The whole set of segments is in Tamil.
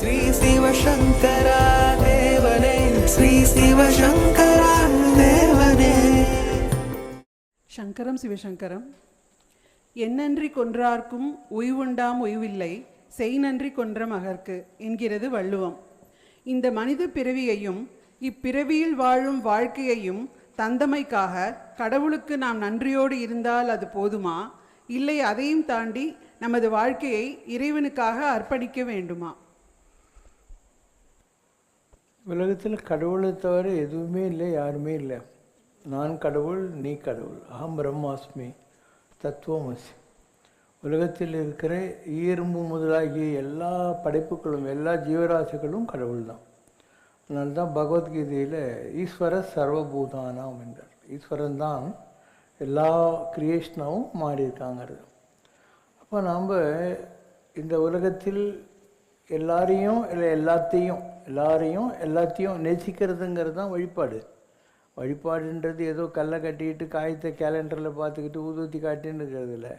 ஸ்ரீ சிவசங்கரா தேவனே ஸ்ரீ சிவசங்கரா தேவனே. சங்கரம் சிவசங்கரம் என்னன்றி கொன்றார்க்கும் உய்வுண்டாம் உய்வில்லை செய் நன்றி கொன்ற மகர்க்கு என்கிறது வள்ளுவம். இந்த மனித பிறவியையும் இப்பிறவியில் வாழும் வாழ்க்கையையும் தந்தமைக்காக கடவுளுக்கு நாம் நன்றியோடு இருந்தால் அது போதுமா? இல்லை அதையும் தாண்டி நமது வாழ்க்கையை இறைவனுக்காக அர்ப்பணிக்க வேண்டுமா? உலகத்தில் கடவுளை தவிர எதுவுமே இல்லை யாருமே இல்லை. நான் கடவுள் நீ கடவுள். அகம் பிரம்மாஸ்மி தத்துவமசி. உலகத்தில் இருக்கிற ஈரும்பு முதலாகிய எல்லா படைப்புகளும் எல்லா ஜீவராசிகளும் கடவுள் தான். அதனால தான் பகவத்கீதையில் ஈஸ்வர சர்வபூதானாம் என்றார். ஈஸ்வரன் தான் எல்லா கிரியேஷனாகவும் மாறியிருக்காங்கிறது. அப்போ நாம் இந்த உலகத்தில் எல்லாரையும் இல்லை எல்லாத்தையும் எல்லாரையும் எல்லாத்தையும் நேசிக்கிறதுங்கிறது தான் வழிபாடு. வழிபாடுன்றது ஏதோ கல்லை கட்டிக்கிட்டு காயத்தை கேலண்டரில் பார்த்துக்கிட்டு ஊதுவத்தி காட்டின்னு இருக்கிறது இல்லை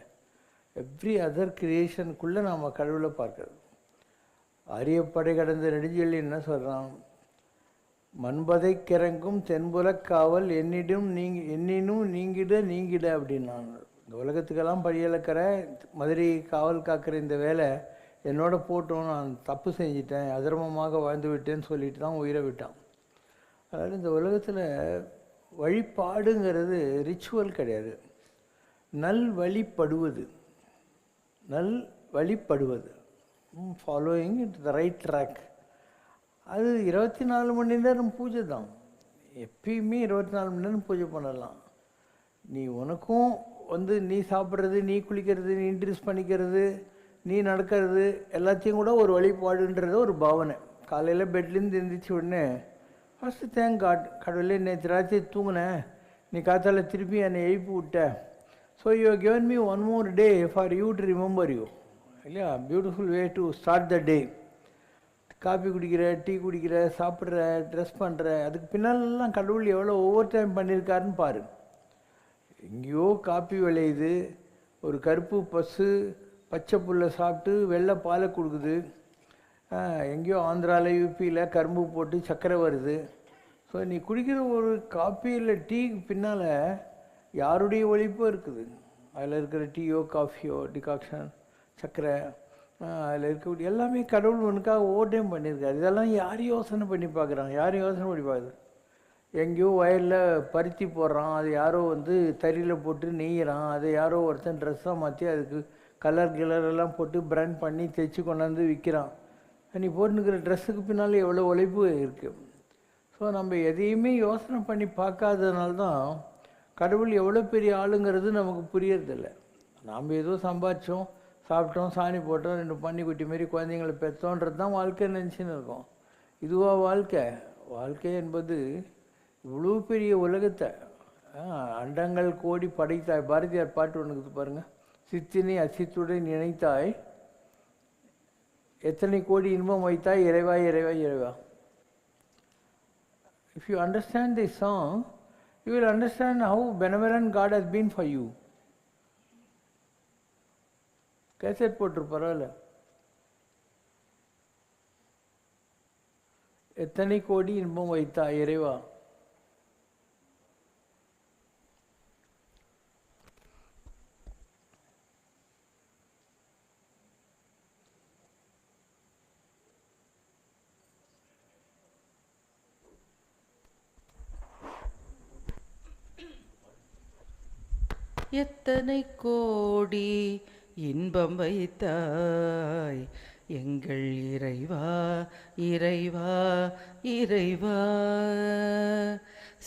எவ்ரி அதர் கிரியேஷனுக்குள்ளே நாம் கடவுளை பார்க்கறது. அரியப்படை கடந்த நெடுஞ்சொல்லி என்ன சொல்கிறான் மண்பதை கிறங்கும் தென்புலக் காவல் என்னிடும் நீங்க என்னினும் நீங்கிட நீங்கிட அப்படின்னான். இந்த உலகத்துக்கெல்லாம் படியளக்கிற மதுரை காவல் காக்கிற இந்த வேலை என்னோட போட்டோம் நான் தப்பு செஞ்சிட்டேன் அதர்மமாக வாழ்ந்து விட்டேன்னு சொல்லிட்டு தான் உயிரை விட்டான். அதாவது இந்த உலகத்தில் வழிபாடுங்கிறது ரிச்சுவல் கிடையாது. நல் வழிபடுவது நல் வழிபடுவது. Following it the right track அது இருபத்தி நாலு மணி நேரம் பூஜை தான். எப்பயுமே இருபத்தி நாலு மணி நேரம் பூஜை பண்ணலாம். நீ உனக்கும் வந்து நீ சாப்பிட்றது நீ குளிக்கிறது நீ இன்ட்ரெஸ் பண்ணிக்கிறது நீ நடக்கிறது எல்லாத்தையும் கூட ஒரு வழிபாடுன்றது ஒரு பாவனை. காலையில் பெட்லேருந்து எந்திரிச்ச உடனே ஃபஸ்ட்டு தேங்க் காட் கடவுளே நேற்று ராத்திரி தூங்கினேன் நீ காத்தால திருப்பி என்னை எழுப்பி விட்ட. So you given me one more day for you to remember you இல்லையா? Beautiful way to start the day coffee குடிக்கிற டீ குடிக்கிற சாப்பிட்ற ட்ரெஸ் பண்ணுற அதுக்கு பின்னாலெல்லாம் கடவுள் எவ்வளோ ஓவர் டைம் பண்ணியிருக்காருன்னு பாரு. எங்கேயோ காப்பி விளையுது ஒரு கருப்பு பஸ்ஸு பச்சை புல்லை சாப்பிட்டு வெள்ளை பாலை கொடுக்குது. எங்கேயோ ஆந்திராவில் யூபியில் கரும்பு போட்டு சர்க்கரை வருது. ஸோ நீ குடிக்கிற ஒரு காப்பி இல்லை டீக்கு பின்னால் யாருடைய ஒழிப்பும் இருக்குது. அதில் இருக்கிற டீயோ காஃபியோ டிகாக்ஷன் சர்க்கரை அதில் இருக்கக்கூடிய எல்லாமே கடவுள் உனக்காக ஓவர் டைம் பண்ணியிருக்காரு. இதெல்லாம் யார் யோசனை பண்ணி பார்க்குறாங்க? யார் யோசனை பண்ணி பார்க்குறது எங்கேயோ வயலில் பருத்தி போடுறான். அது யாரோ வந்து தறியில் போட்டு நெய்கிறான் அதை யாரோ ஒருத்தன் ட்ரெஸ்ஸாக மாற்றி அதுக்கு கலர் கிலர் எல்லாம் போட்டு பிராண்ட் பண்ணி தைச்சி கொண்டாந்து விற்கிறான் நீ போட்டுக்கிற ட்ரெஸ்ஸுக்கு பின்னால் எவ்வளோ உழைப்பு இருக்குது ஸோ நம்ம எதையுமே யோசனை பண்ணி பார்க்காததுனால தான் கடவுள் எவ்வளோ பெரிய ஆளுங்கிறது நமக்கு புரியறதில்ல. நாம் ஏதோ சம்பாதிச்சோம் சாப்பிட்டோம் சாணி போட்டோம் ரெண்டு பன்னிக்குட்டி மாரி குழந்தைங்களை பெற்றோன்றது தான் வாழ்க்கை நினச்சின்னு இருக்கோம். இதுவா வாழ்க்கை? வாழ்க்கை என்பது இவ்வளோ பெரிய உலகத்தை அண்டங்கள் கோடி படைத்தாய். பாரதியார் பாட்டு ஒன்று இருக்குது பாருங்கள் சித்தினை அசித்துடன் நினைத்தாய் எத்தனை கோடி இன்பம் வைத்தாய் இறைவா இறைவா இறைவா If you understand this song, you will understand how benevolent God has been for you. Cassette போட்டுரு பரவாயில்ல எத்தனை கோடி இன்பம் வைத்தா இறைவா எத்தனை கோடி இன்பம் வைத்தாய்? எங்கள் இறைவா இறைவா இறைவா.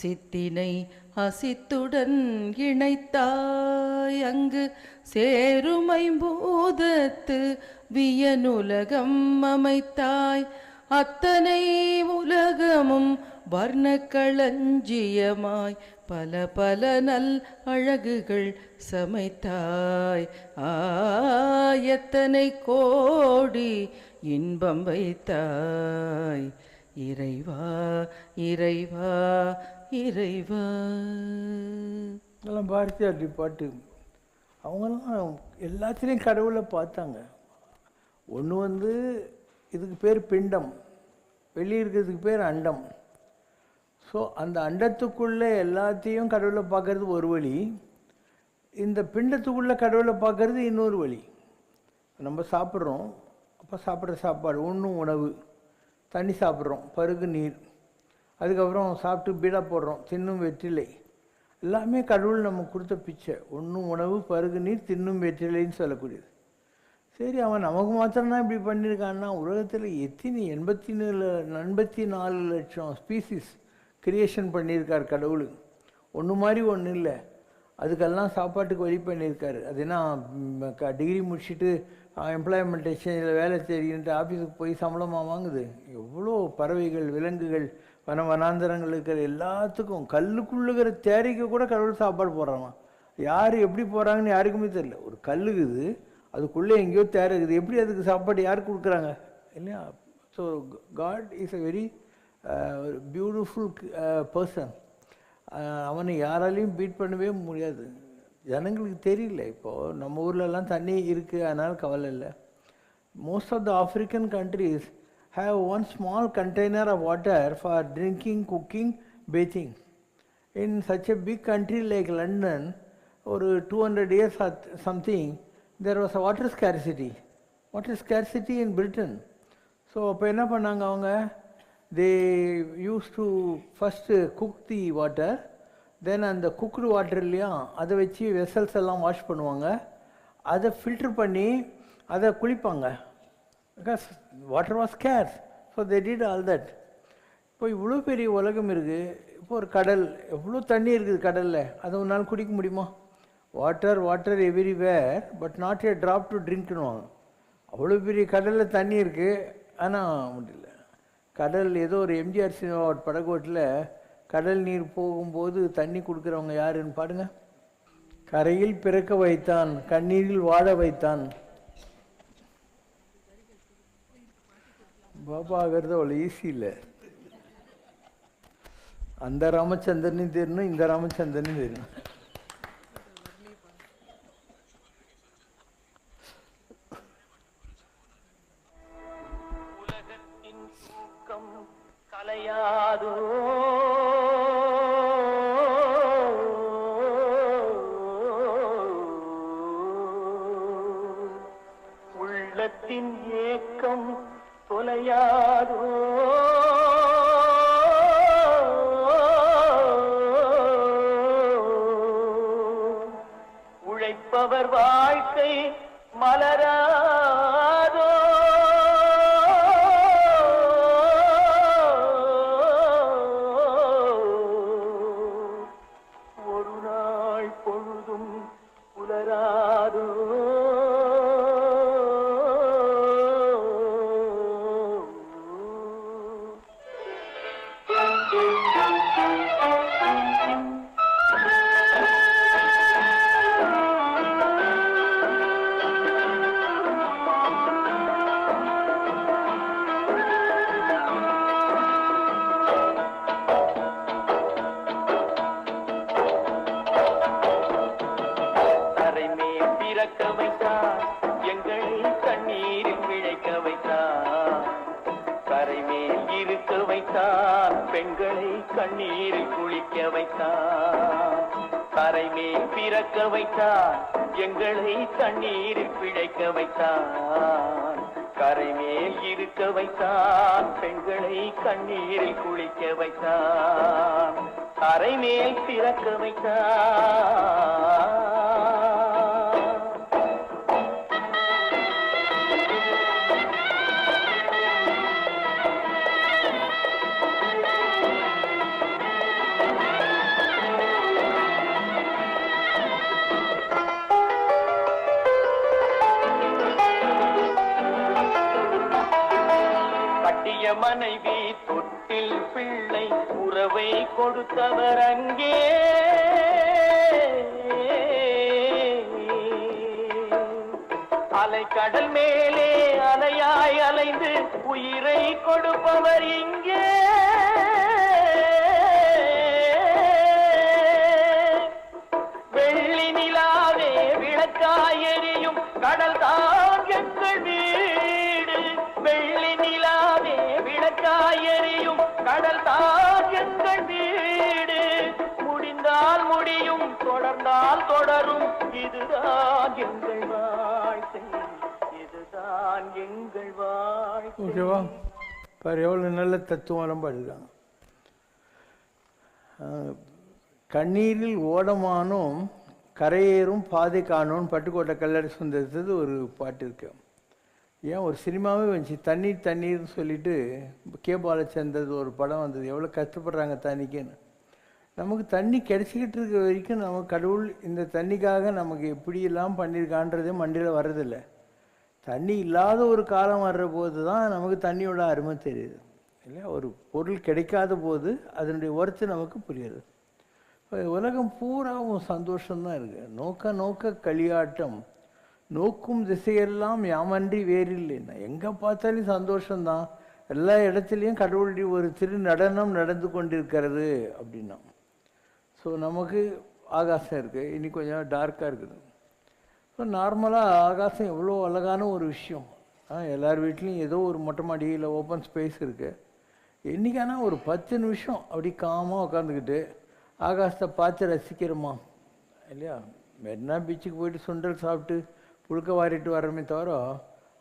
சித்தினை அசித்துடன் இணைத்தாய். அங்கு சேருமை பூதத்து வியனுலகம் அமைத்தாய். அத்தனை உலகமும் வர்ணக்களஞ்சியமாய் பல பல நல் அழகுகள் சமைத்தாய். ஆயத்தனை கோடி இன்பம் வைத்தாய். இறைவா இறைவா இறைவா. அதெல்லாம் பாரதியார் பாட்டு. அவங்கெல்லாம் எல்லாத்துலேயும் கடவுளை பார்த்தாங்க. ஒன்று வந்து இதுக்கு பேர் பிண்டம். வெளியே இருக்கிறதுக்கு பேர் அண்டம். ஸோ அந்த அண்டத்துக்குள்ளே எல்லாத்தையும் கடவுளை பார்க்கறது ஒரு வழி. இந்த பிண்டத்துக்குள்ளே கடவுளை பார்க்கறது இன்னொரு வழி. நம்ம சாப்பிட்றோம். அப்போ சாப்பிட்ற சாப்பாடு ஒன்றும் உணவு. தண்ணி சாப்பிட்றோம் பருகு நீர். அதுக்கப்புறம் சாப்பிட்டு பீடா போடுறோம் தின்னும் வெற்றிலை. எல்லாமே கடவுள் நம்ம கொடுத்த பிச்சை. ஒன்றும் உணவு பருகு நீர் தின்னும் வெற்றிலைன்னு சொல்லக்கூடியது. சரி அவன் நமக்கு மாத்திரம்தான் இப்படி பண்ணியிருக்கான்னா உலகத்தில் எத்தனை எண்பத்தி நாலு எண்பத்தி நாலு லட்சம் ஸ்பீசிஸ் கிரியேஷன் பண்ணியிருக்கார் கடவுள். ஒன்று மாதிரி ஒன்றும் இல்லை. அதுக்கெல்லாம் சாப்பாட்டுக்கு வழி பண்ணியிருக்காரு. அது என்ன டிகிரி முடிச்சுட்டு எம்ப்ளாய்மெண்ட் எக்ஸ்சேஞ்சில் வேலை தெரியுன்ட்டு ஆஃபீஸுக்கு போய் சம்பளமாக வாங்குது? எவ்வளோ பறவைகள் விலங்குகள் வன வனாந்தரங்கள் இருக்கிற எல்லாத்துக்கும் கல்லுக்குள்ளுகிற தேரைக்கு கூட கடவுள் சாப்பாடு போடுறாங்க யார் எப்படி போகிறாங்கன்னு யாருக்குமே தெரியல. ஒரு கல்லுக்குது அதுக்குள்ளே எங்கேயோ தேர இருக்குது எப்படி அதுக்கு சாப்பாடு யார் கொடுக்குறாங்க இல்லையா so God is a very ஒரு பியூட்டிஃபுல் பர்சன் அவனை யாராலையும் பீட் பண்ணவே முடியாது ஜனங்களுக்கு தெரியல இப்போது நம்ம ஊர்லலாம் தண்ணி இருக்குது அதனால் கவலை இல்லை most of the African countries have one small container of water for drinking cooking bathing in such a big country like London ஒரு two hundred years something there was a water scarcity water scarcity in Britain so அப்போ என்ன பண்ணாங்க அவங்க? They use to first cook the water then அந்த குக்டு வாட்டர் இல்லையா அதை வச்சு வெசல்ஸ் எல்லாம் வாஷ் பண்ணுவாங்க. அதை ஃபில்டர் பண்ணி அதை குளிப்பாங்க. Because water was care so they did all that இப்போ இவ்வளோ பெரிய உலகம் இருக்குது இப்போ ஒரு கடல் எவ்வளோ தண்ணி இருக்குது கடலில்? அதை ஒரு நாள் குடிக்க முடியுமா? Water water everywhere but not a drop to ட்ரிங்க்னுவாங்க அவ்வளோ பெரிய கடலில் தண்ணி இருக்குது ஆனால் முடியல. கடல் ஏதோ ஒரு எம்ஜிஆர் சினிமா படகோட்டில் கடல் நீர் போகும்போது தண்ணி கொடுக்குறவங்க யாருன்னு பாருங்க. கரையில் பிறக்க வைத்தான் கண்ணீரில் வாழ வைத்தான். பாபா ஆகிறது அவ்வளோ ஈஸி இல்லை. அந்த ராமச்சந்திரனையும் தெரியணும் இந்த ராமச்சந்திரனையும் தெரியணும் பிறக்க வைத்தார் கட்டிய மனைவி தொட்டில் பிள்ளை உறவை கொடுத்தவர் அங்கே. அலைக்கடல் மேலே அலையாய் அலைந்து உயிரை கொடுப்பவர் இங்கே. வெள்ளி நிலாவே விளக்காய் எரியும் கடல் தான் எங்கள் வீடு. வெள்ளி நிலாவே விளக்காய் எரியும் கடல் தான் எங்கள் வீடு. முடிந்தால் முடியும் தொடர்ந்தால் தொடரும். இதுதான் எங்கள் வாழ்க்கை. இதுதான் எங்கள் வாழ்க்கை. ஓகேவா? பாரு எவ்வளோ நல்ல தத்துவம் பாடுதான் கண்ணீரில் ஓடமானும் கரையேறும் பாதை காணோன்னு பட்டுக்கோட்டை கல்லறை சுந்தரத்துக்கு ஒரு பாட்டு இருக்கு. ஏன் ஒரு சினிமாவே வந்துச்சு? தண்ணீர் தண்ணீர்னு சொல்லிட்டு கே பாலச்சந்தர் ஒரு படம் வந்தது. எவ்வளோ கஷ்டப்படுறாங்க தண்ணிக்குன்னு. நமக்கு தண்ணி கிடச்சிக்கிட்டு இருக்க வரைக்கும் நம்ம கடவுள் இந்த தண்ணிக்காக நமக்கு எப்படியெல்லாம் பண்ணியிருக்கான்றதே மண்டியில் வர்றதில்லை. தண்ணி இல்லாத ஒரு காலம் வர்ற போது தான் நமக்கு தண்ணியோட அருமை தெரியுது. இல்லையா? ஒரு பொருள் கிடைக்காத போது அதனுடைய ஒர்த்து நமக்கு புரியுது. உலகம் பூராவும் சந்தோஷம்தான் இருக்குது நோக்க நோக்க களியாட்டம் நோக்கும் திசையெல்லாம் யாமன்றி வேறில்லைன்னா எங்கே பார்த்தாலும் சந்தோஷம்தான். எல்லா இடத்துலையும் கடவுளுடைய ஒரு திரு நடனம் நடந்து கொண்டிருக்கிறது அப்படின்னா. ஸோ நமக்கு ஆகாசம் இருக்குது இனி கொஞ்சம் டார்க்காக இருக்குது. ஸோ நார்மலாக ஆகாசம் எவ்வளோ அழகான ஒரு விஷயம். எல்லார் வீட்லேயும் ஏதோ ஒரு மொட்டை மாடியில் ஓப்பன் ஸ்பேஸ் இருக்குது என்றைக்கானா ஒரு பத்து நிமிஷம் அப்படி காமாக உட்காந்துக்கிட்டு ஆகாசத்தை பார்த்து ரசிக்கிறோமா? இல்லையா? மெரினா பீச்சுக்கு போயிட்டு சுண்டல் சாப்பிட்டு புழுக்க வாரிட்டு வரமே தவிர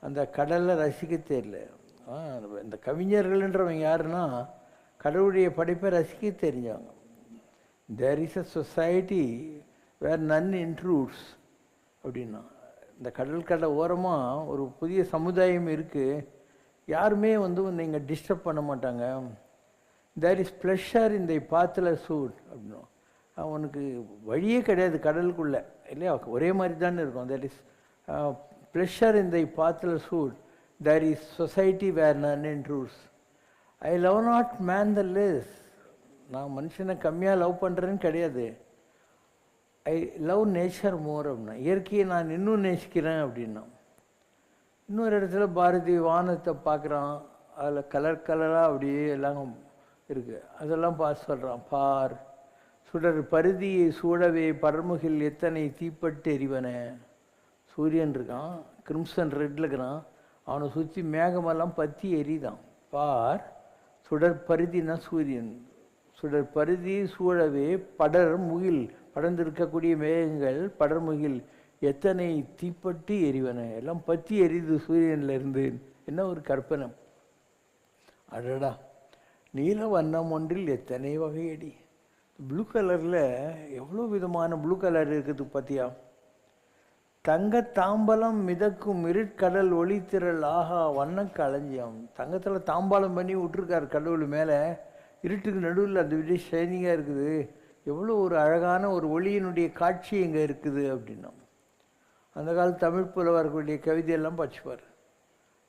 அந்த கடலில் ரசிக்க தெரியல இந்த கவிஞர்கள்ன்றவங்க யாருன்னா கடவுளுடைய படைப்பை ரசிக்க தெரிஞ்சவங்க there is a society where நன் இன்ட்ரூட்ஸ் அப்படின்னா இந்த கடல் கடை ஓரமாக ஒரு புதிய சமுதாயம் இருக்குது யாருமே வந்து நீங்கள் டிஸ்டர்ப் பண்ண மாட்டாங்க. தேர் இஸ் ப்ளஷர் இந்த பாத்தில் சூட் அப்படின்னும் அவனுக்கு வழியே கிடையாது கடலுக்குள்ளே இல்லையா? ஒரே மாதிரி தானே இருக்கும். தேர் இஸ் ப்ளஷர் இந்த பாத்தில் suit there is society where none rules I love not man the less நான் மனுஷனை கம்மியாக லவ் பண்ணுறேன்னு கிடையாது. ஐ லவ் நேச்சர் மோர் அப்படின்னா இயற்கையை நான் இன்னும் நேசிக்கிறேன் அப்படின்னா இன்னொரு இடத்துல பாரதி வானத்தை பார்க்குறான் அதில் கலர் கலராக அப்படியே எல்லாம் இருக்குது அதெல்லாம் பார்த்து சொல்கிறான் பார் சுடர் பருதியை சூடவே பரமுகில் எத்தனை தீப்பட்டு எரிவன சூரியன் இருக்கான் கிரிம்சன் ரெட்டில் இருக்கிறான். அவனை சுற்றி மேகமெல்லாம் பற்றி எரிதான் பார் சுடர் பருதினா சூரியன். சுடர் பருதி சூழவே படர் முகில் படர்ந்திருக்கக்கூடிய மேகங்கள் படர் முகில் எத்தனை தீப்பட்டு எரிவன? எல்லாம் பற்றி எரியுது சூரியன்ல இருந்து. என்ன ஒரு கற்பனை. அடடா. நீல வண்ணம் ஒன்றில் எத்தனை வகையடி. ப்ளூ கலரில் எவ்வளோ விதமான ப்ளூ கலர் இருக்குது பார்த்தியா தங்க தாம்பலம் மிதக்கும் இருட்கடல் ஒளித்திரள் ஆஹா வண்ண களஞ்சியம். தங்கத்தில் தாம்பாலம் பண்ணி விட்டுருக்கார் கடவுள் மேலே. இருட்டுக்கு நடுவில் அந்த விஜய் ஷைனிங்காக இருக்குது. எவ்வளோ ஒரு அழகான ஒரு ஒளியினுடைய காட்சி இங்கே இருக்குது அப்படின்னா. அந்த காலத்து தமிழ் புலவர்களுடைய கவிதையெல்லாம் படிச்சுப்பார்.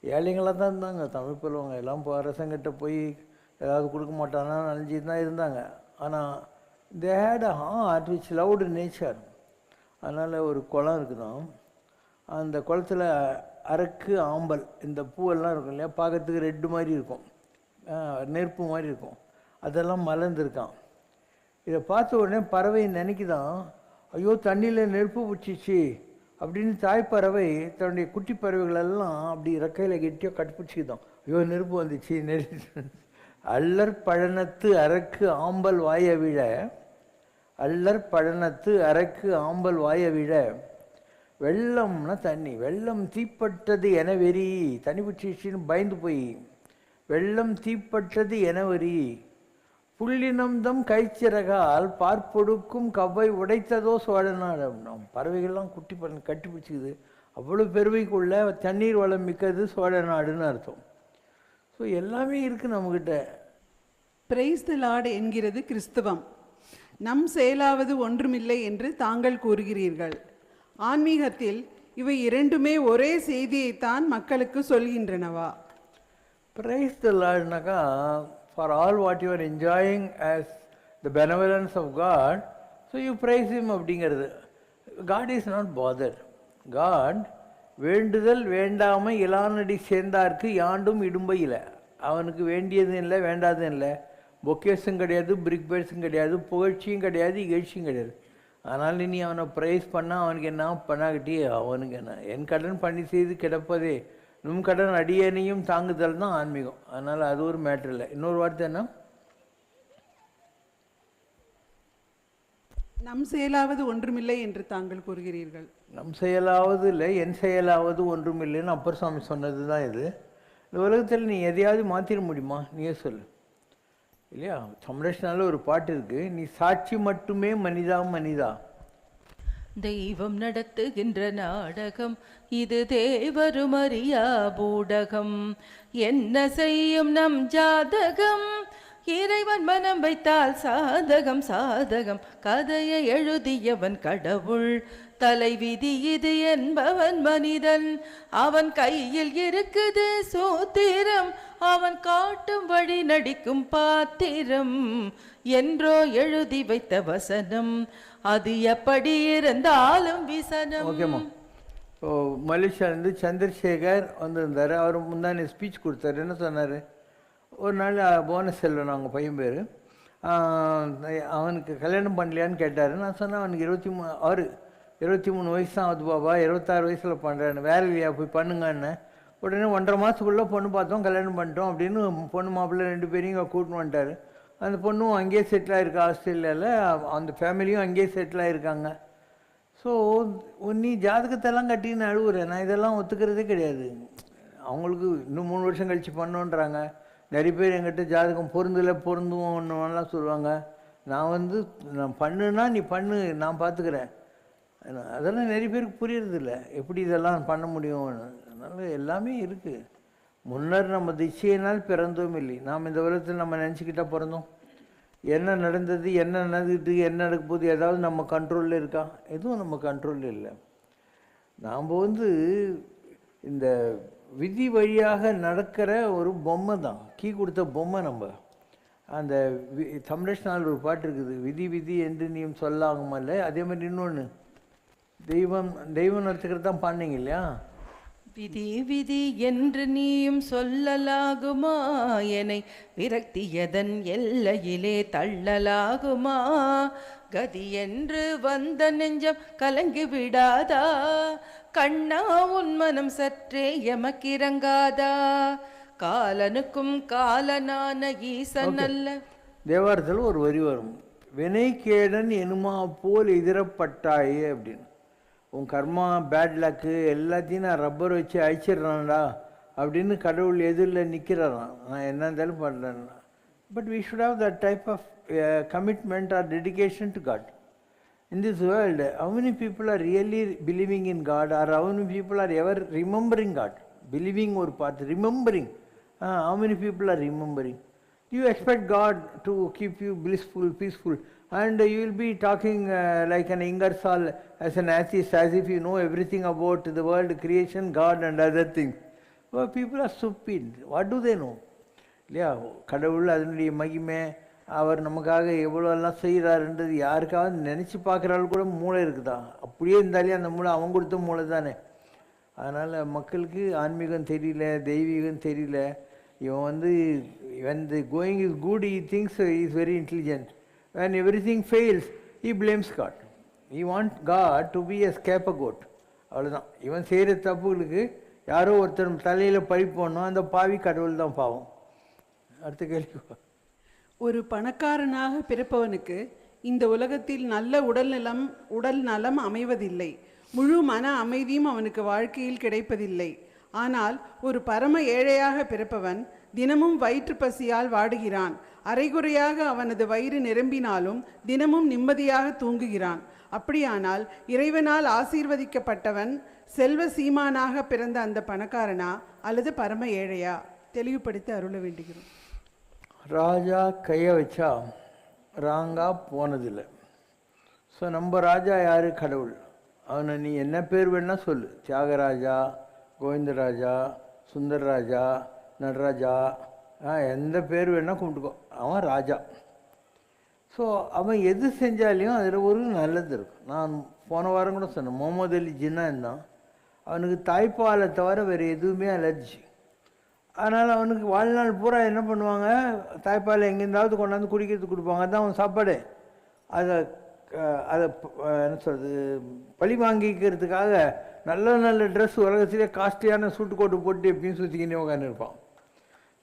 ஏழைங்களாக தான் இருந்தாங்க. தமிழ் புலவங்க எல்லாம் இப்போ அரசங்கிட்ட போய் ஏதாவது கொடுக்க மாட்டானா நினச்சிட்டு தான் இருந்தாங்க. ஆனால் they had a heart which loved nature அதனால் ஒரு குளம் இருக்குதாம் அந்த குளத்துல அரக்கு ஆம்பல் இந்த பூவெல்லாம் இருக்கும் இல்லையா பார்க்கறதுக்கு ரெட்டு மாதிரி இருக்கும். நெருப்பு மாதிரி இருக்கும். அதெல்லாம் மலர்ந்துருக்கான் இதை பார்த்த உடனே பறவை நினைக்குதான் ஐயோ தண்ணியில் நெருப்பு பிடிச்சிச்சு அப்படின்னு தாய்ப்பறவை தன்னுடைய குட்டி பறவைகளெல்லாம் அப்படி ரெக்கையில் கெட்டியாக கட்டுப்பிடிச்சிக்குதான் ஐயோ நெருப்பு வந்துச்சு நெருப்பு அல்லற் பழனத்து அரக்கு ஆம்பல் வாய விழ அல்லற் பழனத்து அரக்கு ஆம்பல் வாய விழ. வெள்ளம்னா தண்ணி வெள்ளம் தீப்பட்டது என வெறி. தண்ணி பிடிச்சின்னு பயந்து போய் வெள்ளம் தீப்பட்டது என வெறி. புள்ளினம்தம் கைச்சிறகால் பார்ப்பொடுக்கும் கவ்வை உடைத்ததோ சோழநாடு நம் பறவைகள்லாம் குட்டி பண்ண கட்டி பிடிச்சிக்குது. அவ்வளோ பெருமைக்குள்ள தண்ணீர் வளம் மிக்கது சோழநாடுன்னு அர்த்தம். ஸோ எல்லாமே இருக்குது நம்மக்கிட்ட பிரைஸ் த லார்டு என்கிறது கிறிஸ்தவம். நம் செயலாவது ஒன்றுமில்லை என்று தாங்கள் கூறுகிறீர்கள். ஆன்மீகத்தில் இவை இரண்டுமே ஒரே செய்தியைத்தான் மக்களுக்கு சொல்கின்றனவா? Praise the லார்ட்னாக்கா for all what what enjoying as the as of God so you praise you அப்படிங்கிறது. God is not bother God வேண்டுதல் வேண்டாமை இலானடி சேர்ந்தார்க்கு யாண்டும் இடும்பையில் அவனுக்கு வேண்டியதும் இல்லை வேண்டாதும் இல்லை. பொக்கேஸும் கிடையாது பிரிக் பேர்ஸும் கிடையாது புகழ்ச்சியும் கிடையாது இகழ்ச்சியும் கிடையாது. ஆனால் நீ அவனை ப்ரைஸ் பண்ணால் அவனுக்கு என்ன பண்ணாக்கிட்டே அவனுக்கு என்ன? என் கடன் பண்ணி செய்து கிடப்பதே. நும் கடன் அடியனையும் தாங்குதல் தான் ஆன்மீகம். அதனால் அது ஒரு மேட்ரு இல்லை. இன்னொரு வார்த்தை என்ன? நம் செயலாவது ஒன்றுமில்லை என்று தாங்கள் கூறுகிறீர்கள். நம் செயலாவது இல்லை என் செயலாவது ஒன்றும் இல்லைன்னு அப்பர் சுவாமி சொன்னது தான் இது. இந்த உலகத்தில் நீ எதையாவது மாற்றிட முடியுமா? நீயே சொல்லு. இல்லையா? சம்ரஷ்னால ஒரு பாட்டு இருக்கு நீ சாட்சி மட்டுமே மனிதா மனிதா. தெய்வம் நடத்துகின்ற நாடகம் இது தேவரும் அறியா பூடகம். என்ன செய்யும் நம் ஜாதகம்? இறைவன் மனம் வைத்தால் சாதகம் சாதகம். கதையை எழுதியவன் கடவுள். தலைவிதி இது என்பவன் மனிதன். அவன் கையில் இருக்குது சூத்திரம். அவன் காட்டும்படி நடிக்கும் பாத்திரம் என்றோ எழுதி வைத்த வசனம். அது எப்படி இருந்தாலும் விசனம். ஓகேம்மா இப்போ மலேசியாலேருந்து சந்திரசேகர் வந்திருந்தார். அவர் முந்தானே ஸ்பீச் கொடுத்தாரு. என்ன சொன்னார்? ஒரு நாள் போனஸ் செல்வன் அவங்க பையன் பேர். அவனுக்கு கல்யாணம் பண்ணலையான்னு கேட்டார். நான் சொன்னேன் அவனுக்கு இருபத்தி மூணு அவர் இருபத்தி மூணு வயசு தான் ஆகுது பாபா. இருபத்தாறு வயசில் பண்ணுறேன்னு வேலை இல்லையா? போய் பண்ணுங்கன்னு. உடனே ஒன்றரை மாதத்துக்குள்ளே பொண்ணு பார்த்தோம் கல்யாணம் பண்ணிட்டோம் அப்படின்னு பொண்ணு மாப்பிள்ளை ரெண்டு பேரையும் இங்கே கூட்டின்னு வந்துட்டார். அந்த பொண்ணும் அங்கேயே செட்டில் ஆகிருக்கு ஆஸ்திரேலியாவில் அந்த ஃபேமிலியும் அங்கேயே செட்டில் ஆகிருக்காங்க ஸோ நீ ஜாதகத்தெல்லாம் கட்டின்னு அழுவுற. நான் இதெல்லாம் ஒத்துக்கிறதே கிடையாது. அவங்களுக்கு இன்னும் மூணு வருஷம் கழித்து பண்ணோன்றாங்க. நிறைய பேர் என்கிட்ட ஜாதகம் பொருந்தலை பொருந்துவோம்னுலாம் சொல்லுவாங்க. நான் வந்து நான் பண்ணுனா நீ பண்ணு நான் பார்த்துக்கிறேன் அதெல்லாம் நிறைய பேருக்கு புரியறதில்ல. எப்படி இதெல்லாம் பண்ண முடியும்? அதனால் எல்லாமே இருக்குது முன்னர் நம்ம திசையினால் பிறந்தோம் இல்லை. நாம் இந்த உலகத்தில் நம்ம நினச்சிக்கிட்டா பிறந்தோம். என்ன நடந்தது என்ன நடந்துட்டு என்ன நடக்க போகுது ஏதாவது நம்ம கண்ட்ரோலில் இருக்கா? எதுவும் நம்ம கண்ட்ரோலில் இல்லை. நாம் வந்து இந்த விதி வழியாக நடக்கிற ஒரு பொம்மை தான். கீ கொடுத்த பொம்மை நம்ம. அந்த வி நாள் ஒரு பாட்டு இருக்குது. விதி விதி என்று நீயும் சொல்லாகுமல்ல. அதே மாதிரி இன்னொன்று தெய்வம் தெய்வம் நடத்துக்கிறது தான் பண்ணீங்க இல்லையா? விதி விதி என்று நீயும் சொல்லலாகுமா என்னை விரக்தியதன் எல்லையிலே தள்ளலாகுமா? கதி என்று வந்த நெஞ்சம் கலங்கி விடாதா? கண்ணா உன் மனம் சற்றே எமக்கிறங்காதா? காலனுக்கும் காலனான ஈசன் அல்ல தேவாரத்தில் ஒரு வரி வரும். வினைக்கேடன் எனுமா போல் எதிரப்பட்டாயே அப்படின்னு. உன் கர்மா பேட் லக்கு எல்லாத்தையும் நான் ரப்பர் வச்சு அழிச்சிடுறான்டா அப்படின்னு கடவுள் எதிரில் நிற்கிறாராம் நான் என்ன இருந்தாலும் பண்ணுறேன் but we should have that type of commitment or dedication to God in this world, how many people are really believing in God or how many people are ever remembering God? Believing or part, remembering. Ah, how many people are remembering? You expect God to keep you blissful, peaceful, and you will be talking uh, like an Ingersoll as an atheist, as if you know everything about the world, creation, God, and other things. Well, people are stupid. What do they know? இல்லையா கடவுள் அதனுடைய மகிமை அவர் நமக்காக எவ்வளோலாம் செய்கிறாருன்றது யாருக்காவது நினச்சி பார்க்குறாலும் கூட மூளை இருக்குதா அப்படியே இருந்தாலே அந்த மூளை அவன் கொடுத்த மூளை தானே அதனால் மக்களுக்கு ஆன்மீகம் தெரியல தெய்வீகம் தெரியல இவன் வந்து இவன் the going is good E things is very intelligent when everything fails he blames god. He wants god to be a scapegoat. அவ்வளோதான் இவன் செய்கிற தப்புகளுக்கு யாரோ ஒருத்தர் தலையில் பழிப்பு போடணும் அந்த பாவி கடவுள் தான் பாவம். அடுத்த கேள்வி. ஒரு பணக்காரனாக பிறப்பவனுக்கு இந்த உலகத்தில் நல்ல உடல் நலம் உடல் நலம் அமைவதில்லை. முழு மன அமைதியும் அவனுக்கு வாழ்க்கையில் கிடைப்பதில்லை. ஆனால் ஒரு பரம ஏழையாக பிறப்பவன் தினமும் வயிற்று பசியால் வாடுகிறான். அரைகுறையாக அவனது வயிறு நிரம்பினாலும் தினமும் நிம்மதியாக தூங்குகிறான். அப்படியானால் இறைவனால் ஆசீர்வதிக்கப்பட்டவன் செல்வ சீமானாக பிறந்த அந்த பணக்காரனா அல்லது பரம ஏழையா? தெளிவுபடுத்தி அருள வேண்டுகிறோம். ராஜா கையை வச்சா ராங்கா போனதில்லை. ஸோ நம்ம ராஜா யார் கடவுள்? அவனை நீ என்ன பேர் வேணால் சொல்லு. தியாகராஜா கோவிந்தராஜா சுந்தரராஜா நடராஜா ஆ, எந்த பேர் வேணால் கும்பிட்டுக்கோ. அவன் ராஜா. ஸோ அவன் எது செஞ்சாலையும் அதில் ஒரு நல்லது இருக்கும். நான் போன வாரம் கூட சொன்னேன் முகமது அலி ஜின்னா இருந்தான் அவனுக்கு தாய்ப்பாலை தவிர வேறு எதுவுமே அலர்ஜி அதனால் அவனுக்கு வாழ்நாள் பூரா என்ன பண்ணுவாங்க? தாய்ப்பாலை எங்கேருந்தாவது கொண்டாந்து குடிக்கிறதுக்கு கொடுப்பாங்க. அதுதான் அவன் சாப்பாடு. அதை அதை என்ன சொல்கிறது பழி வாங்கிக்கிறதுக்காக நல்ல நல்ல ட்ரெஸ் உலகத்திலே காஸ்ட்லியான சூட்டு கோட்டு போட்டு எப்பயும் சுற்றிக்கினே உட்காந்துருப்பான்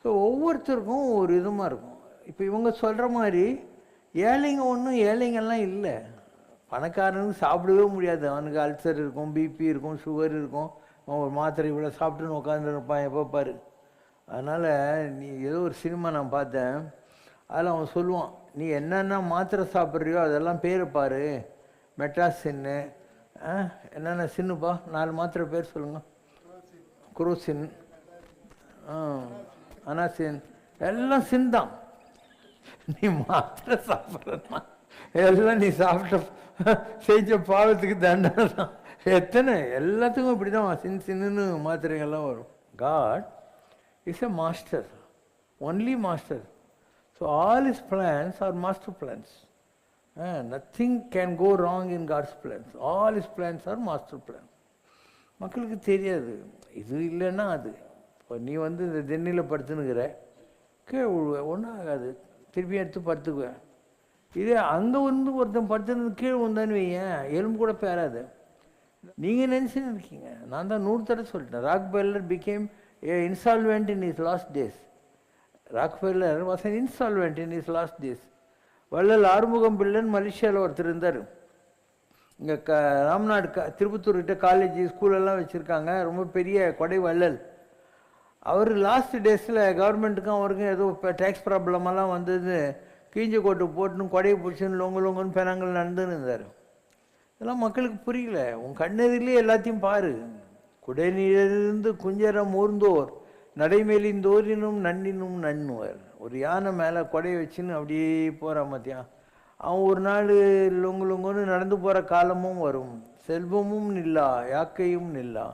ஸோ ஒவ்வொருத்தருக்கும் ஒரு விதமாக இருக்கும். இப்போ இவங்க சொல்கிற மாதிரி ஏழைங்க ஒன்றும் ஏழைங்கெல்லாம் இல்லை. பணக்காரனுக்கு சாப்பிடவே முடியாது. அவனுக்கு அல்சர் இருக்கும் பிபி இருக்கும் சுகர் இருக்கும். அவன் ஒரு மாத்திரை இவ்வளோ சாப்பிட்டுன்னு உட்காந்துருப்பான் எப்போ பாரு. அதனால் நீ ஏதோ ஒரு சினிமா நான் பார்த்தேன். அதில் அவன் சொல்லுவான் நீ என்னென்ன மாத்திரை சாப்பிட்றியோ அதெல்லாம் பேரை பாரு. மெட்ராசின்னு என்னென்ன சின்னுப்பா? நாலு மாத்திரை பேர் சொல்லுங்கள் குரோசின். ஆ. ஆனால் சின் எல்லாம் சிந்தான் நீ மாத்திரை சாப்பிட்றனா எல்லாம் நீ சாப்பிட்ட செஞ்ச பாவத்துக்கு தண்டனை தான். எத்தனை எல்லாத்துக்கும் இப்படி தான் சின் சின்னு மாத்திரைகள்லாம் வரும். God is a master only master so all is plans are master plans nothing can go wrong in God's plans all is plans are master plan மக்களுக்கு தெரியாது. இது இல்லைன்னா அது இப்போ நீ வந்து இந்த தென்னியில் படுத்துனுக்கிற கீழே விழுவ. ஒன்றும் ஆகாது திருப்பி எடுத்து படுத்துக்குவேன் இதே அங்கே வந்து ஒருத்தன் படுத்துனது கீழே வந்தான்னு வையேன். எலும்பு கூட பேராது. நீங்கள் நினச்சின்னு இருக்கீங்க. நான் தான் நூறு தடவை சொல்லிட்டேன். Rockefeller became a installment in is last days Rockefeller was an installment in is last days வள்ளல் ஆறுமுகம் பிள்ளைன்னு மலேசியாவில் ஒருத்தர் இருந்தார். இங்கே க ராம்நாடு க திருப்பத்தூர்கிட்ட காலேஜ் ஸ்கூலெல்லாம் வச்சுருக்காங்க. ரொம்ப பெரிய கொடை வள்ளல். அவர் லாஸ்ட் டேஸில் கவர்மெண்ட்டுக்கும் அவருக்கும் ஏதோ இப்போ டேக்ஸ் ப்ராப்ளமெல்லாம் வந்தது. கீஞ்ச கோட்டு போட்டுன்னு கொடையை பிடிச்சின்னு லொங்கு லொங்குன்னு பெனாங்கள் நடந்துன்னு இருந்தார். இதெல்லாம் மக்களுக்கு புரியல. உன் கண்ணெதிரிலே எல்லாத்தையும் பாரு. குடைநீரிலிருந்து குஞ்சரம் ஊர்ந்தோர் நடைமேலிந்தோரினும் நன்னினும் நன்னுவர். ஒரு யானை மேலே கொடையை வச்சுன்னு அப்படியே போகிறான் மத்தியான் அவன் ஒரு நாள் லொங்கு லொங்குன்னு நடந்து போகிற காலமும் வரும். செல்வமும் நில்லா யாக்கையும் நில்லா.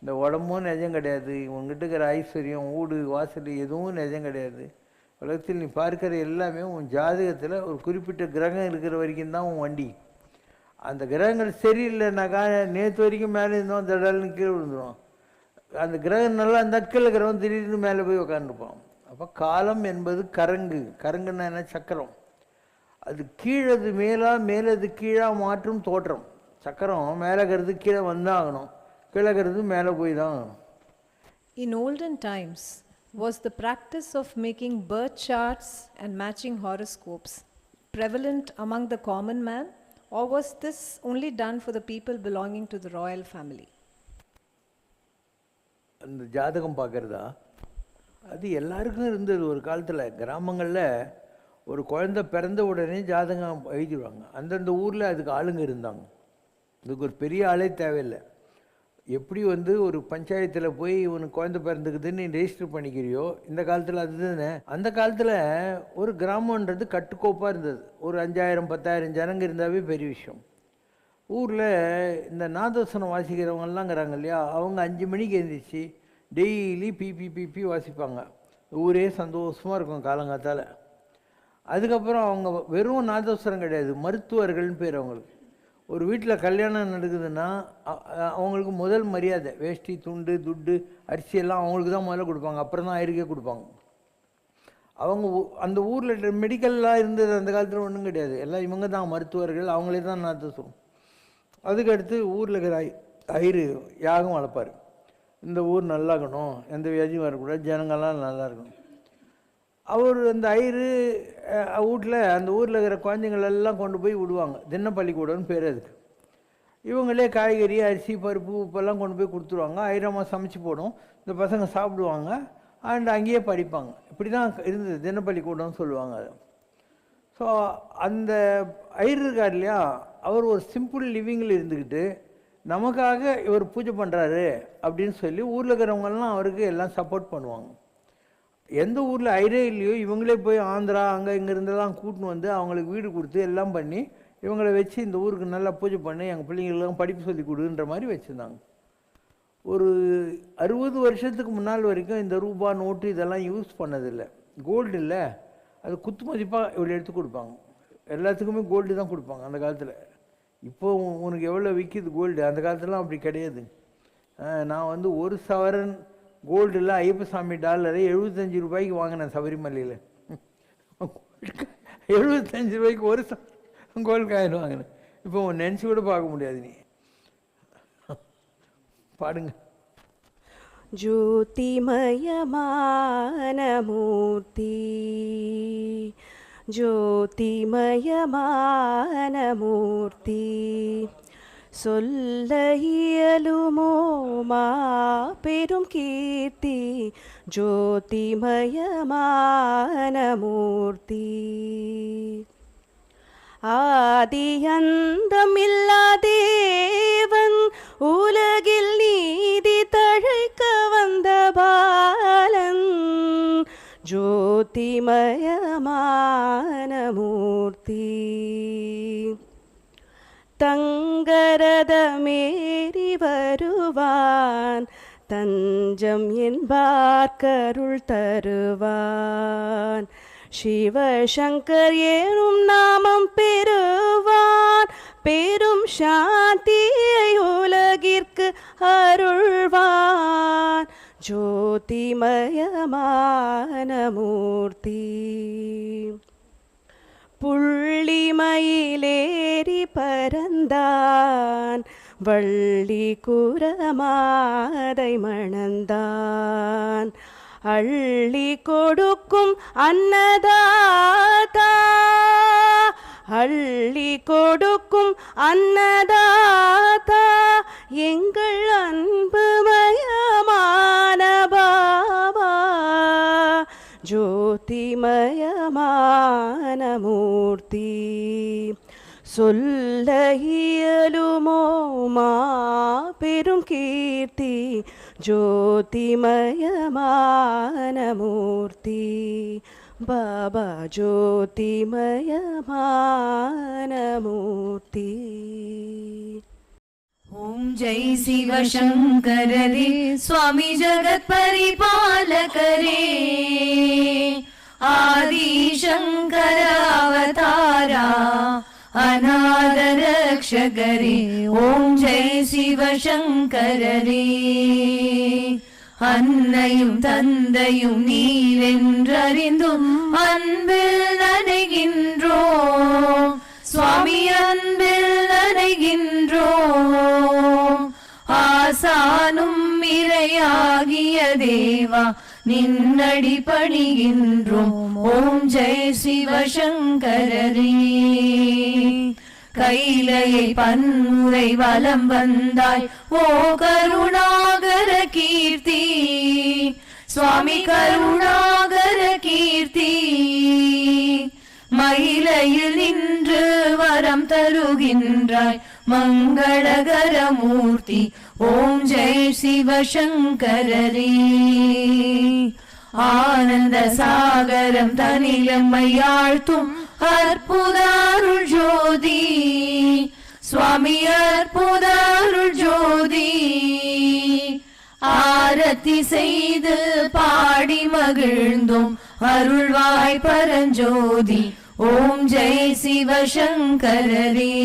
இந்த உடம்பும் நிஜம் கிடையாது. உங்ககிட்ட இருக்கிற ஐஸ்வர்யம் ஊடு வாசல் எதுவும் நிஜம் கிடையாது. உலகத்தில் நீ பார்க்குற எல்லாமே உன் ஜாதகத்தில் ஒரு குறிப்பிட்ட கிரகம் இருக்கிற வரைக்கும் தான் உன் வண்டி. அந்த கிரகங்கள் சரியில்லைனாக்கா நேற்று வரைக்கும் மேலே இருந்தோம் தடல்னு கீழே விழுந்துடும் அந்த கிரகம் நல்லா இருந்தால் கீழே கிரகம் திடீர்னு மேலே போய் உக்காந்துருப்போம் அப்போ காலம் என்பது கரங்கு. கரங்குன்னா என்ன? சக்கரம். அது கீழது மேலாக மேலது கீழாக மாற்றும் தோற்றம். சக்கரம் மேலே கருது கீழே வந்தாகணும். கீழகிறது மேலே போய் தான் In olden times, was the practice of making birth charts and matching horoscopes prevalent among the common man, or was this only done for the people belonging to the royal family? அந்த ஜாதகம் பார்க்குறதா அது எல்லாருக்கும் இருந்தது ஒரு காலத்தில் கிராமங்களில் ஒரு குழந்தை பிறந்த உடனே ஜாதகம் எழுதிடுவாங்க அந்தந்த ஊரில் அதுக்கு ஆளுங்க இருந்தாங்க இதுக்கு ஒரு பெரிய ஆளே தேவையில்லை எப்படி வந்து ஒரு பஞ்சாயத்தில் போய் இவனுக்கு குழந்தை பிறந்துக்குதுன்னு நீ ரெஜிஸ்டர் பண்ணிக்கிறியோ இந்த காலத்தில் அதுதானே. அந்த காலத்தில் ஒரு கிராமன்றது கட்டுக்கோப்பாக இருந்தது. ஒரு அஞ்சாயிரம் பத்தாயிரம் ஜனங்க இருந்தாவே பெரிய விஷயம். ஊரில் இந்த நாதோசனம் வாசிக்கிறவங்கலாம்ங்கிறாங்க இல்லையா அவங்க அஞ்சு மணிக்கு எழுந்திரிச்சு டெய்லி பிபி பிபி வாசிப்பாங்க. ஊரே சந்தோஷமாக இருக்கும் காலங்காத்தால். அதுக்கப்புறம் அவங்க வெறும் நாதோசரம் கிடையாது மருத்துவர்கள்னு பேர் அவங்களுக்கு. ஒரு வீட்டில் கல்யாணம் நடக்குதுன்னா அவங்களுக்கு முதல் மரியாதை வேஷ்டி துண்டு துட்டு அரிசி எல்லாம் அவங்களுக்கு தான் முதல்ல கொடுப்பாங்க. அப்புறம் தான் ஐயருக்கே கொடுப்பாங்க. அவங்க ஊ- அந்த ஊரில் மெடிக்கல்லாம் இருந்தது அந்த காலத்தில் ஒன்றும் கிடையாது. எல்லாம் இவங்க தான் மருத்துவர்கள் அவங்களே தான் நாதோசரம் அதுக்கடுத்து ஊரில் இருக்கிற ஐ யாகம் வளர்ப்பார். இந்த ஊர் நல்லாக்கணும் எந்த வியாதியும் வரக்கூடாது ஜனங்கள்லாம் நல்லா இருக்கணும் அவர் அந்த ஐயரு வீட்டில் அந்த ஊரில் இருக்கிற குழந்தைங்களெல்லாம் கொண்டு போய் விடுவாங்க. தின்ன பள்ளிக்கூடம்னு பேர் அதுக்கு. இவங்களே காய்கறி அரிசி பருப்பு உப்பெல்லாம் கொண்டு போய் கொடுத்துருவாங்க. ஐரமாக சமைச்சு போடும். இந்த பசங்க சாப்பிடுவாங்க. அண்ட் அங்கேயே படிப்பாங்க. இப்படி தான் இருந்தது. தினப்பள்ளிக்கூடம்னு சொல்லுவாங்க அது. ஸோ அந்த ஐயர் இருக்கார் இல்லையா? அவர் ஒரு சிம்பிள் லிவிங்கில் இருந்துக்கிட்டு நமக்காக இவர் பூஜை பண்ணுறாரு அப்படின்னு சொல்லி ஊரில் இருக்கிறவங்கெல்லாம் அவருக்கு எல்லாம் சப்போர்ட் பண்ணுவாங்க. எந்த ஊரில் ஐரே இல்லையோ இவங்களே போய் ஆந்திரா அங்கே இங்கே இருந்தெல்லாம் கூட்டின்னு வந்து அவங்களுக்கு வீடு கொடுத்து எல்லாம் பண்ணி இவங்களை வச்சு இந்த ஊருக்கு நல்லா பூஜை பண்ணி எங்கள் பிள்ளைங்களுக்கெல்லாம் படிப்பு சொல்லி கொடுன்ற மாதிரி வச்சுருந்தாங்க. ஒரு அறுபது வருஷத்துக்கு முன்னால் வரைக்கும் இந்த ரூபா நோட்டு இதெல்லாம் யூஸ் பண்ணதில்லை. கோல்டு இல்லை. அது குத்து மதிப்பாக இவ்வளோ எடுத்து கொடுப்பாங்க. எல்லாத்துக்குமே கோல்டு தான் கொடுப்பாங்க அந்த காலத்தில். இப்போ உனக்கு எவ்வளோ விற்கிது கோல்டு? அந்த காலத்துலலாம் அப்படி கிடையாது. நான் வந்து ஒரு சவரன் கோல்டில் ஐயப்பசாமி டாலரை எழுபத்தஞ்சு ரூபாய்க்கு வாங்கினேன் சபரிமலையில். எழுபத்தஞ்சு ரூபாய்க்கு ஒரு கோல்டு காயின் வாங்கினேன். இப்போ உன் நினச்சி கூட பார்க்க முடியாது நீ. பாடுங்க. ஜோதிமயமான மூர்த்தி ज्योतिमयमानमूर्ति சொல்ல இயலுமோ மா பெரும் கீர்த்தி ஜோதிமயமான மூர்த்தி ஆதியந்தமில்லா தேவன் உலகில் நீதி தழைக்க வந்த பாலன் ஜோதிமயமான மூர்த்தி தங்கரதமேறி வருவான். தஞ்சம் என்பார்க்கருள் தருவான். சிவசங்கர் ஏனும் நாமம் பெறுவான் பெரும் சாந்தியை உலகிற்கு அருள்வான் ஜோதிமயமான மூர்த்தி. புள்ளிமயிலேறி பறந்தான். வள்ளி குரமாதை மணந்தான். அள்ளி கொடுக்கும் அன்னதாதா அள்ளி கொடுக்கும் அன்னதாதா எங்கள் அன்பு ചൊല്ല ഇയലുമോ മാ പെരും കീർത്തി ജ്യോതിമയമാനമൂർത്തി. ബാബ ജ്യോതിമയമാനമൂർത്തി. ഓം ജയ് ശിവശങ്കരേ സ്വാമി ജഗത് പരിപാലകരേ ആദിശങ്കരാവതാരാ स्वामी जगत् परिपालक रे आदि शङ्कर अवतारा अनाद रक्षक रे ॐ जय शिव शङ्कर रे அன்னையும் தந்தையும் நீரென்றறிந்தும் அன்பில் நனைகின்றோம் சுவாமி அன்பில் நனைகின்றோம் ஆசானும் இறையாகிய தேவா நின்னடி பணிகின்றோம். ஓம் ஜெய் சிவசங்கரரே. கைலையை பன்முறை வலம் வந்தாய். ஓ கருணாகர கீர்த்தி. சுவாமி கருணாகர கீர்த்தி. மயிலையில் நின்று வரம் தருகின்றாய். மங்களகர மூர்த்தி. ஓம் ஜெய் சிவசங்கரரே. ஆனந்த சாகரம் தனிலம்மையாழ்த்தும் அற்புதாருள் ஜோதி. சுவாமி அற்புதாருள் ஜோதி. ஆரத்தி செய்து பாடி மகிழ்ந்தோம் அருள்வாய் பரஞ்சோதி. ஓம் ஜெய் சிவசங்கரரே.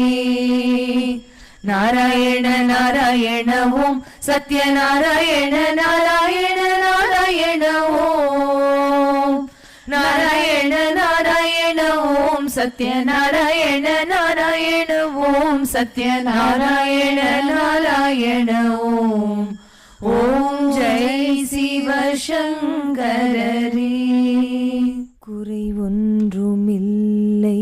நாராயண நாராயண ஓம் சத்யநாராயண நாராயண நாராயண ஓம் நாராயண நாராயண ஓம் சத்யநாராயண நாராயண ஓம் சத்ய நாராயண ஓம் ஓம் ஜெய் சிவசங்கரே குறை ஒன்றுமில்லை.